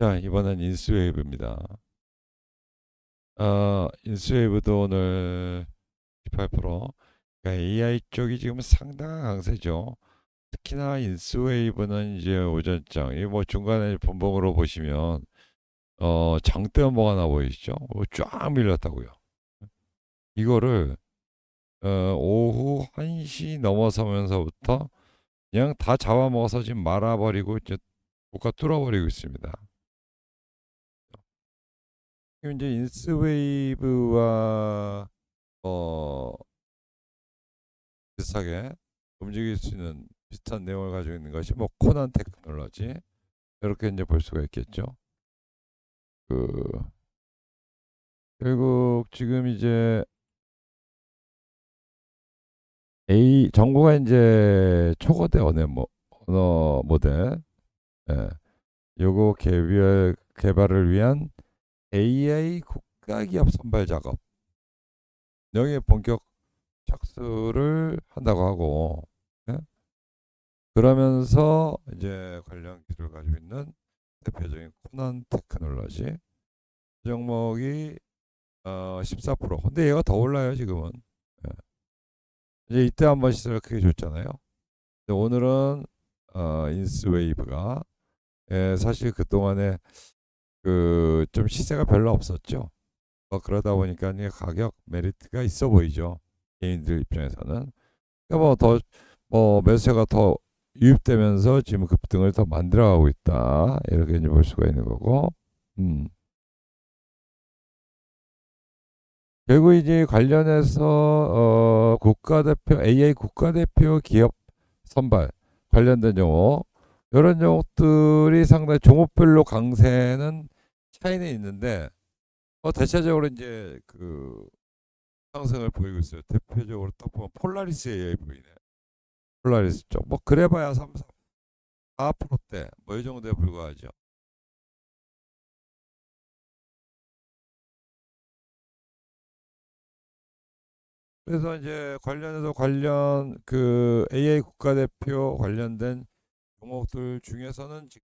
자, 이번엔 인스웨이브입니다. 어, 인스웨이브도 오늘 18%. 그러니까 AI 쪽이 지금 상당한 강세죠. 특히나 인스웨이브는 이제 오전장, 이뭐 중간에 분봉으로 보시면 어, 장대 연봉 하나 보이시죠? 어, 쫙 밀렸다고요. 이거를 어, 오후 1시 넘어서면서부터 그냥 다 잡아먹어서 지금 말아버리고 이제 국가 뚫어버리고 있습니다. 이제 인스웨이브와 어 비슷하게 움직일 수 있는 비슷한 내용을 가지고 있는 것이 뭐 코난 테크놀로지 이렇게 이제 볼 수가 있겠죠. 그 결국 지금 이제 A 정부가 이제 초거대 언어 모, 언어 모델 예. 요거 개별 개발을 위한 AI 국가기업 선발 작업 여기에 본격 착수를 한다고 하고 예? 그러면서 이제 관련 기술을 가지고 있는 대표적인 코난 테크놀로지 이 종목이 어, 14% 근데 얘가 더 올라요 지금은 예. 이제 이때 한 번 시세를 크게 줬잖아요 근데 오늘은 어, 인스웨이브가 예, 사실 그동안에 그 좀 시세가 별로 없었죠. 어, 그러다 보니까 이게 가격 메리트가 있어 보이죠. 개인들 입장에서는. 그러니까 뭐 더 뭐 매수세가 더 유입되면서 지금 급등을 더 만들어가고 있다. 이렇게 이제 볼 수가 있는 거고. 음. 결국 이제 관련해서 어, 국가대표 AI 국가대표 기업 선발 관련된 종목 이런 종목들이 상당히 종목별로 강세는 차이는 있는데 어 대체적으로 이제 그 상승을 보이고 있어요. 대표적으로 딱 보면 폴라리스 AI 보이네. 폴라리스 쪽. 뭐 그래봐야 3, 4, 4%대 뭐 이 정도에 불과하죠. 그래서 이제 관련해서 관련 그 AI 국가대표 관련된 종목들 중에서는 지금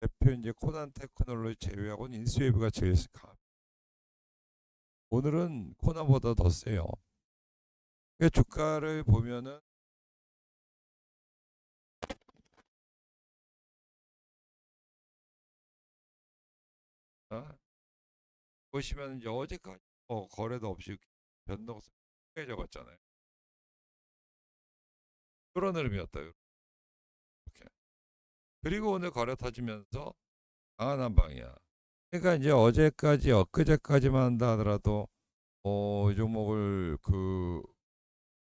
대표 이제 코난 테크놀로지 제외하고는 인스웨이브가 제일 강합니다. 오늘은 코난보다 더 세요. 그 주가를 보면은 어? 보시면 이제 어제까지 뭐 거래도 없이 변동성 크게 적었잖아요. 그런 흐름이었다. 그리고 오늘 거래 터지면서 강한 한방이야. 그러니까 이제 어제까지 엊그제까지만 한다 하더라도 어, 이 종목을 그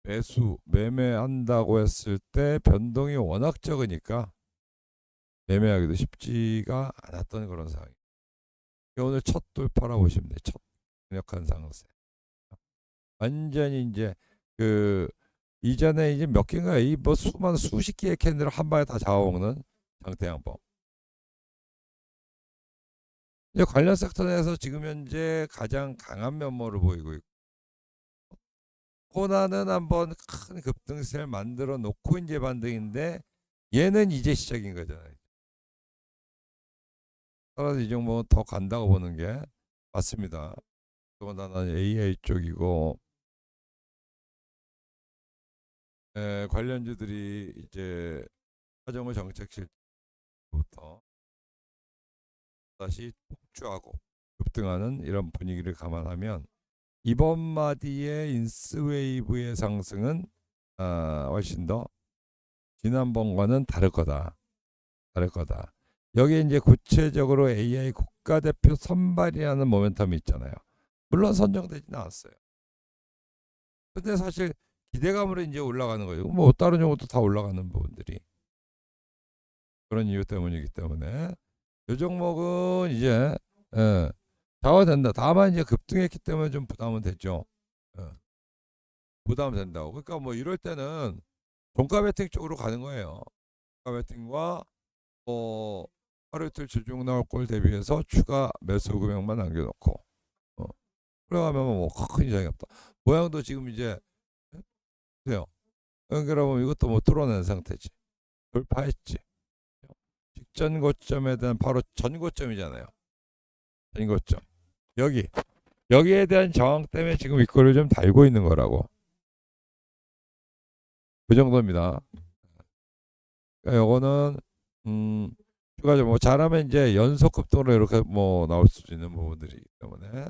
매수 매매한다고 했을 때 변동이 워낙 적으니까 매매하기도 쉽지가 않았던 그런 상황이. 오늘 첫 돌파라 보시면 돼. 첫 강력한 상승. 완전히 이제 그 이전에 이제 몇 개인가 이 뭐 수만 수십 개의 캔들을 한 방에 다 잡아먹는 장태양법. 이제 관련 섹터 내에서 지금 현재 가장 강한 면모를 보이고 있고 코나는 한번 큰 급등세를 만들어 놓고 이제 반등인데 얘는 이제 시작인 거잖아요. 따라서 이 종목은 더 간다고 보는 게 맞습니다. 더군다나 AI 쪽이고 에, 관련주들이 이제 화정을 정책실 부터 다시 폭주하고 급등하는 이런 분위기를 감안하면 이번 마디의 인스웨이브의 상승은 아, 훨씬 더 지난번과는 다를 거다. 다를 거다. 여기에 이제 구체적으로 AI 국가대표 선발이라는 모멘텀이 있잖아요. 물론 선정되지는 않았어요. 근데 사실 기대감으로 이제 올라가는 거예요. 뭐 다른 종목도 다 올라가는 부분들이 그런 이유 때문이기 때문에 이 종목은 이제 예, 좌화된다. 다만 이제 급등했기 때문에 좀 부담은 됐죠. 예, 부담 된다고. 그러니까 뭐 이럴 때는 종가 베팅 쪽으로 가는 거예요. 종가 베팅과 뭐 하루 이틀 주중 나올 걸 대비해서 추가 매수 금액만 남겨놓고 어. 그래가면 뭐큰 이상이 없다. 모양도 지금 이제 돼요. 그러면 이것도 뭐 뚫어낸 상태지. 돌파했지. 직전 고점에 대한 바로 전 고점이잖아요. 전 고점. 여기 여기에 대한 저항 때문에 지금 윗골을 좀 달고 있는 거라고. 그 정도입니다. 그러니까 요거는 음 추가적으로 뭐 잘하면 이제 연속 급등으로 이렇게 뭐 나올 수 있는 부분들이기 때문에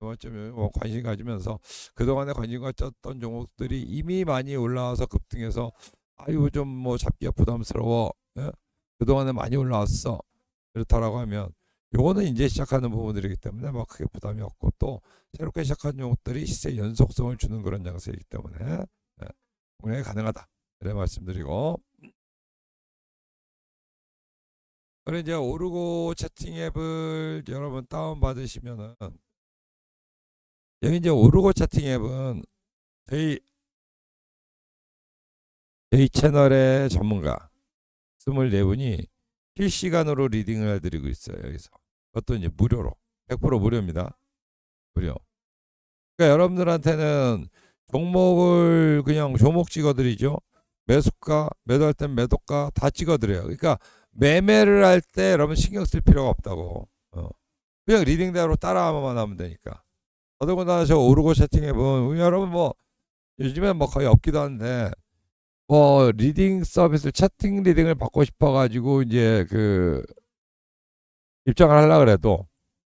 이번쯤에 뭐 관심 가지면서 그동안에 관심 가졌던 종목들이 이미 많이 올라와서 급등해서 아유 좀 뭐 잡기가 부담스러워 예? 그동안에 많이 올라왔어. 이렇다라고 하면 요거는 이제 시작하는 부분들이기 때문에 뭐 크게 부담이 없고 또 새롭게 시작한 종목들이 시세 연속성을 주는 그런 장세이기 때문에 예, 운영이 가능하다. 이래 말씀드리고. 그리고 이제 오르고 채팅 앱을 여러분 다운 받으시면은 여기 이제 오르고 채팅 앱은 저희 저희 채널의 전문가 24분이 실시간으로 리딩을 해드리고 있어요 여기서. 그것도 이제 무료로. 100% 무료입니다. 무료. 그러니까 여러분들한테는 종목을 그냥 종목 찍어드리죠. 매수가 매도할 땐 매도가 다 찍어드려요. 그러니까 매매를 할 때 여러분 신경 쓸 필요가 없다고. 어. 그냥 리딩대로 따라하면 하면 되니까. 더더군다나 저 오르고 채팅해 보면 여러분 뭐 요즘에 뭐 거의 없기도 한데 뭐 리딩 서비스 채팅 리딩을 받고 싶어 가지고 이제 그 입장을 하려 그래도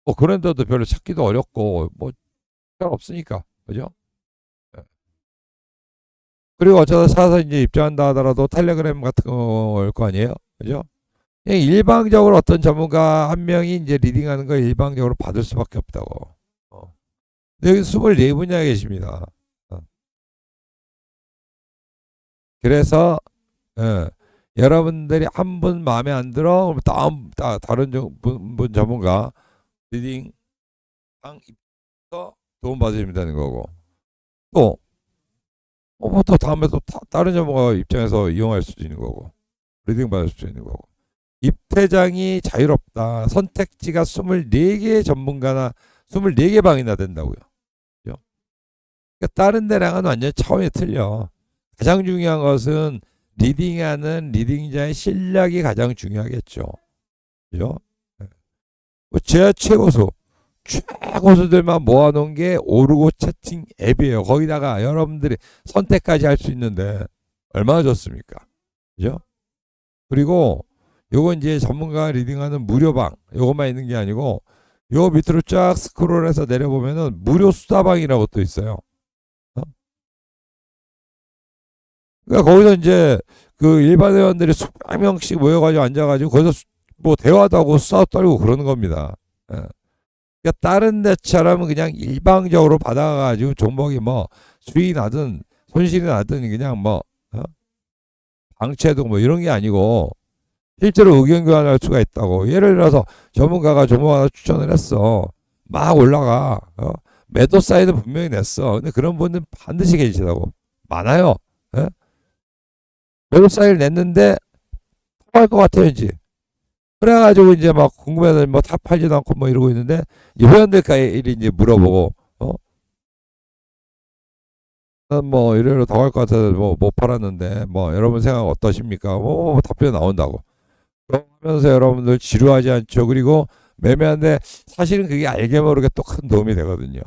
뭐 그런 데도 별로 찾기도 어렵고 뭐 잘 없으니까 그죠? 예. 그리고 어쩌다 사서 이제 입장한다 하더라도 텔레그램 같은 거일 거 아니에요, 그죠? 그냥 일방적으로 어떤 전문가 한 명이 이제 리딩하는 걸 일방적으로 받을 수밖에 없다고. 어. 여기 24분이나 계십니다. 그래서 예, 여러분들이 한 분 마음에 안 들어? 그럼 다음 다, 다른 정- 분, 분 전문가 리딩 방 입서 도움 받으시면 되는 거고. 또 어, 뭐또 다음에 또 다, 다른 전문가 입장에서 이용할 수도 있는 거고. 리딩 받을 수도 있는 거고. 입퇴장이 자유롭다. 선택지가 24개 전문가나 24개 방이나 된다고요. 그죠? 그러니까 다른 데랑은 완전 차원이 틀려 가장 중요한 것은 리딩하는 리딩자의 실력이 가장 중요하겠죠. 그죠? 네. 뭐 제야 최고수, 최고수들만 모아놓은 게 오르고 채팅 앱이에요. 거기다가 여러분들이 선택까지 할 수 있는데 얼마나 좋습니까? 그죠? 그리고 요거 이제 전문가 리딩하는 무료방, 요것만 있는 게 아니고 요 밑으로 쫙 스크롤해서 내려보면은 무료 수다방이라고 또 있어요. 그러니까 거기서 이제 그 일반 회원들이 수백 명씩 모여가지고 앉아가지고 거기서 수- 뭐 대화도 하고 수다 떨고 그러는 겁니다. 예. 그러니까 다른 데처럼 그냥 일방적으로 받아가지고 종목이 뭐 수익이 나든 손실이 나든 그냥 뭐 어? 방치해도 뭐 이런 게 아니고 실제로 의견 교환할 수가 있다고. 예를 들어서 전문가가 종목 하나 추천을 했어. 막 올라가. 어? 매도 사인은 분명히 냈어. 근데 그런 분들 반드시 계시다고. 많아요. 예? 매도 사인을 냈는데 통할 것 같아요, 이제. 그래가지고 이제 막 궁금해서 뭐 다 팔지도 않고 뭐 이러고 있는데 이제 회원들까지 이제 물어보고 어? 난뭐 이래로 더갈것 같아서 뭐 못 팔았는데 뭐 여러분 생각 어떠십니까? 뭐, 뭐 답변 나온다고. 그러면서 여러분들 지루하지 않죠. 그리고 매매하는데 사실은 그게 알게 모르게 또 큰 도움이 되거든요.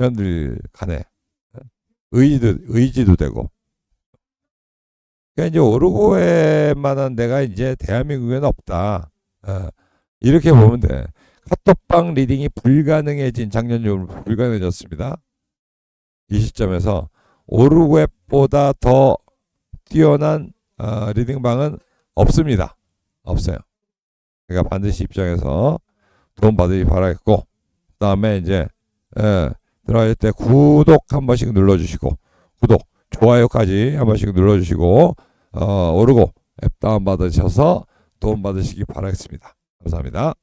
회원들 간에 의지도 의지도 되고. 그러니까 이제 오르고에만한 데가 이제 대한민국에는 없다. 어, 이렇게 보면 돼. 카톡방 리딩이 불가능해진 작년 중 불가능해졌습니다. 이 시점에서 오르고앱보다 더 뛰어난 어, 리딩방은 없습니다. 없어요. 그러니까 반드시 입장해서 도움 받으시 바라겠고 그 다음에 이제 예, 들어갈 때 구독 한 번씩 눌러주시고 구독 좋아요까지 한 번씩 눌러주시고 어, 오르고 앱 다운 받으셔서 도움 받으시기 바라겠습니다. 감사합니다.